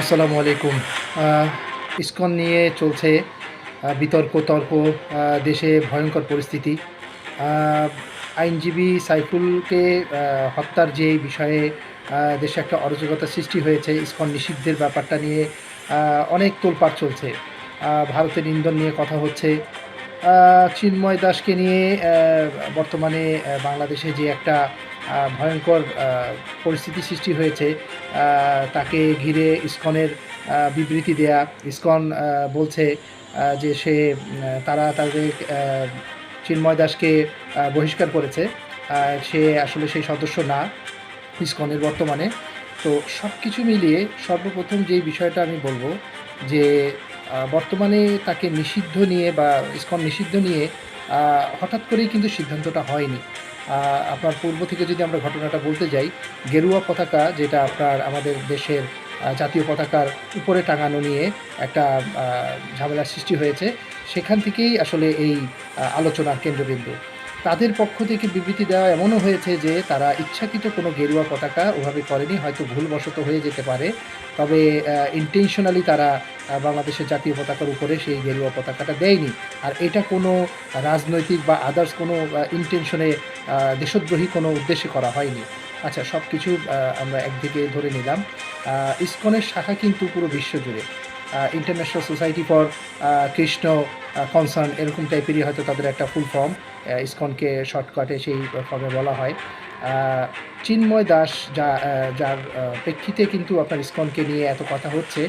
আসসালামু আলাইকুম। ইসকন নিয়ে চলছে বিতর্ক, তর্ক দেশে ভয়ঙ্কর পরিস্থিতি। আইনজীবী সাইফুলকে হত্যার যে বিষয়ে দেশে একটা অরাজকতা সৃষ্টি হয়েছে, ইসকন নিষিদ্ধের ব্যাপারটা নিয়ে অনেক তোলপাড় চলছে। ভারতের ইন্ধন নিয়ে কথা হচ্ছে। চিন্ময় দাসকে নিয়ে বর্তমানে বাংলাদেশে যে একটা ভয়ঙ্কর পরিস্থিতি সৃষ্টি হয়েছে। তাকে ঘিরে ইসকনের বিবৃতি দেয়া। ইসকন বলছে যে সে তারা তাদের চিন্ময় দাসকে বহিষ্কার করেছে। সে আসলে সেই সদস্য না ইসকনের বর্তমানে। তো সব কিছু মিলিয়ে সর্বপ্রথম যেই বিষয়টা আমি বলব, যে বর্তমানে তাকে নিষিদ্ধ নিয়ে বা ইসকন নিষিদ্ধ নিয়ে হঠাৎ করেই কিন্তু সিদ্ধান্তটা হয়নি। আপনার পূর্ব থেকে যদি আমরা ঘটনাটা বলতে যাই, গেরুয়া পতাকা যেটা আপনার আমাদের দেশের জাতীয় পতাকার উপরে টাঙানো নিয়ে একটা ঝামেলার সৃষ্টি হয়েছে, সেখান থেকেই আসলে এই আলোচনার কেন্দ্রবিন্দু। তাদের পক্ষ থেকে বিবৃতি দেওয়া এমনও হয়েছে যে তারা ইচ্ছাকৃত কোনো গেরুয়া পতাকা ওভাবে করেনি হয়তো ভুলবশত হয়ে যেতে পারে। তবে ইন্টেনশনালি তারা বাংলাদেশের জাতীয় পতাকার উপরে সেই গেরুয়া পতাকাটা দেয়নি। আর এটা কোনো রাজনৈতিক বা আদার্স কোনো ইন্টেনশনে দেশদ্রোহী কোনো উদ্দেশ্যে করা হয়নি। আচ্ছা সব কিছু আমরা একদিকে ধরে নিলাম। ইসকনের শাখা কিন্তু পুরো বিশ্বজুড়ে international society for Krishna concern এরকম টাইপেরই হয়তো তাদের একটা ফুল ফর্ম ইসকনকে শর্টকাটে সেই ফর্মে বলা হয়। চিন্ময় দাস যা যার প্রেক্ষিতে কিন্তু আপনার ইসকনকে নিয়ে এত কথা হচ্ছে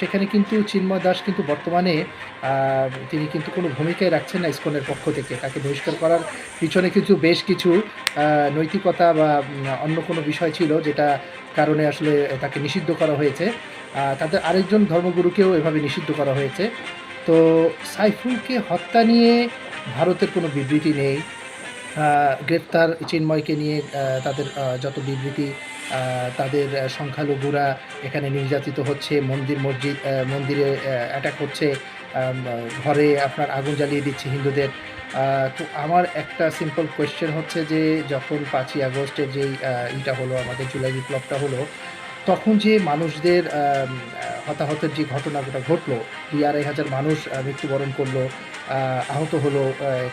সেখানে কিন্তু চিন্ময় দাস কিন্তু বর্তমানে তিনি কিন্তু কোনো ভূমিকায় রাখছেন না ইসকনের পক্ষ থেকে। তাকে বহিষ্কার করার পিছনে কিছু বেশ কিছু নৈতিকতা বা অন্য কোনো বিষয় ছিল যেটা কারণে আসলে তাকে নিষিদ্ধ করা হয়েছে। তাদের আরেকজন ধর্মগুরুকেও এভাবে নিষিদ্ধ করা হয়েছে। তো সাইফুলকে হত্যা নিয়ে ভারতের কোনো বিবৃতি নেই। গ্রেপ্তার চিন্ময়কে নিয়ে তাদের যত বিবৃতি তাদের সংখ্যালঘুরা এখানে নির্যাতিত হচ্ছে, মন্দির, মসজিদ মন্দিরে অ্যাটাক হচ্ছে ঘরে আপনার আগুন জ্বালিয়ে দিচ্ছে হিন্দুদের। তো আমার একটা সিম্পল কোয়েশ্চেন হচ্ছে যে, যখন পাঁচই আগস্টের যেই ইটা হলো, আমাদের জুলাই বিপ্লবটা হলো, তখন যে মানুষদের হতাহতের যে ঘটনাটা ঘটলো দুই আড়াই হাজার মানুষ মৃত্যুবরণ করল আহত হলো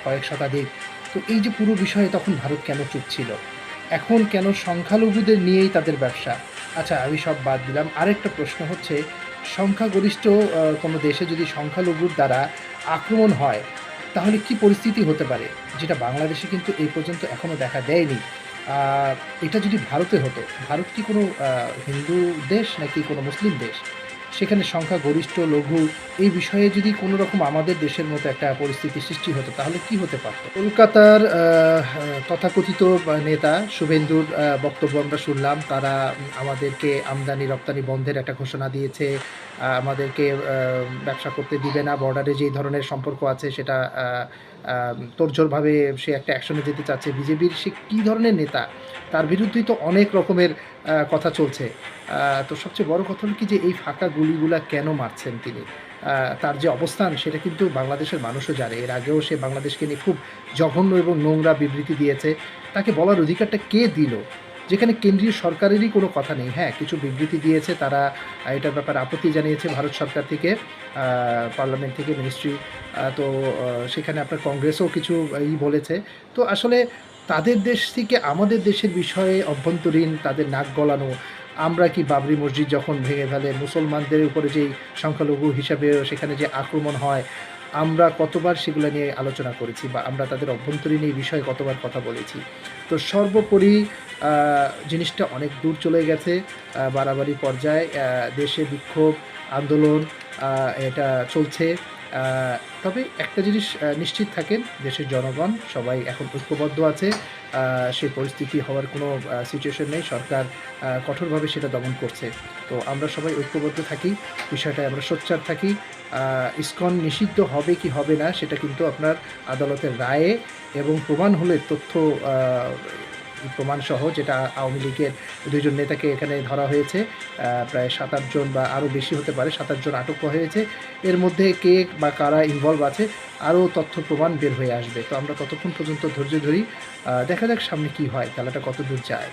কয়েক শতাধিক তো এই যে পুরো বিষয়ে তখন ভারত কেন চুপ ছিল? এখন কেন সংখ্যালঘুদের নিয়েই তাদের ব্যবসা? আচ্ছা আমি সব বাদ দিলাম। আরেকটা প্রশ্ন হচ্ছে, সংখ্যাগরিষ্ঠ কোনো দেশে যদি সংখ্যালঘুর দ্বারা আক্রমণ হয়, তাহলে কি পরিস্থিতি হতে পারে? যেটা বাংলাদেশে কিন্তু এই পর্যন্ত এখনও দেখা দেয়নি। এটা যদি ভারতে হতো, ভারত কি কোনো হিন্দু দেশ নাকি কোনো মুসলিম দেশ? সেখানে সংখ্যা গরিষ্ঠ, লঘু, এই বিষয়ে যদি কোনো রকম আমাদের দেশের মতো একটা পরিস্থিতি সৃষ্টি হতো, তাহলে কি হতে পারত? কলকাতার তথাকথিত নেতা শুভেন্দুর বক্তব্য আমরা শুনলাম। তারা আমাদেরকে আমদানি, রপ্তানি বন্ধের একটা ঘোষণা দিয়েছে। আমাদেরকে ব্যবসা করতে দিবে না। বর্ডারে যেই ধরনের সম্পর্ক আছে, সেটা তোড়জোড়ভাবে সে একটা অ্যাকশনে যেতে চাচ্ছে। বিজেপির সে কী ধরনের নেতা? তার বিরুদ্ধেই তো অনেক রকমের কথা চলছে। তো সবচেয়ে বড় কথা হল কি যে এই ফাঁকা গুলিগুলা কেন মারছেন তিনি? তার যে অবস্থান, সেটা কিন্তু বাংলাদেশের মানুষও জানে। এর আগেও সে বাংলাদেশকে নিয়ে খুব জঘন্য এবং নোংরা বিবৃতি দিয়েছে। তাকে বলার অধিকারটা কে দিল? যেখানে কেন্দ্রীয় সরকারেরই কোনো কথা নেই। হ্যাঁ কিছু বিবৃতি দিয়েছে তারা, এটার ব্যাপারে আপত্তি জানিয়েছে ভারত সরকার থেকে পার্লামেন্ট থেকে, মিনিস্ট্রি তো সেখানে আপনার কংগ্রেসও কিছু ই বলেছে। তো আসলে তাদের দেশ থেকে আমাদের দেশের বিষয়ে অভ্যন্তরীণ তাদের নাক গলানো, আমরা কি বাবরি মসজিদ যখন ভেঙে ফেলে, মুসলমানদের উপরে যেই সংখ্যালঘু হিসাবে সেখানে যে আক্রমণ হয় আমরা কতবার সেগুলো নিয়ে আলোচনা করেছি বা আমরা তাদের অভ্যন্তরীণ এই বিষয়ে কতবার কথা বলেছি। তো সর্বোপরি জিনিসটা অনেক দূর চলে গেছে বাড়াবাড়ি পর্যায়ে দেশে বিক্ষোভ, আন্দোলন এটা চলছে। তবে একটা জিনিস নিশ্চিত থাকেন, দেশের জনগণ সবাই এখন ঐক্যবদ্ধ আছে। সেই পরিস্থিতি হওয়ার কোনো সিচুয়েশন নেই। সরকার কঠোরভাবে সেটা দমন করছে। তো আমরা সবাই ঐক্যবদ্ধ থাকি, বিষয়টায় আমরা সোচ্চার থাকি। ইসকন নিষিদ্ধ হবে কি হবে না, সেটা কিন্তু আপনার আদালতের রায়ে এবং প্রমাণ হলে তথ্য আহ, প্রমাণ সহ যেটা আওয়ামী লীগের দুইজন নেতাকে এখানে ধরা হয়েছে প্রায় সাত আটজন বা আরও বেশি হতে পারে সাত আটজন আটক হয়েছে। এর মধ্যে কে বা কারা ইনভলভ আছে আরও তথ্য প্রমাণ বের হয়ে আসবে। তো আমরা ততক্ষণ পর্যন্ত ধৈর্য ধরি দেখা যাক সামনে কি হয় খেলাটা কত দূর যায়।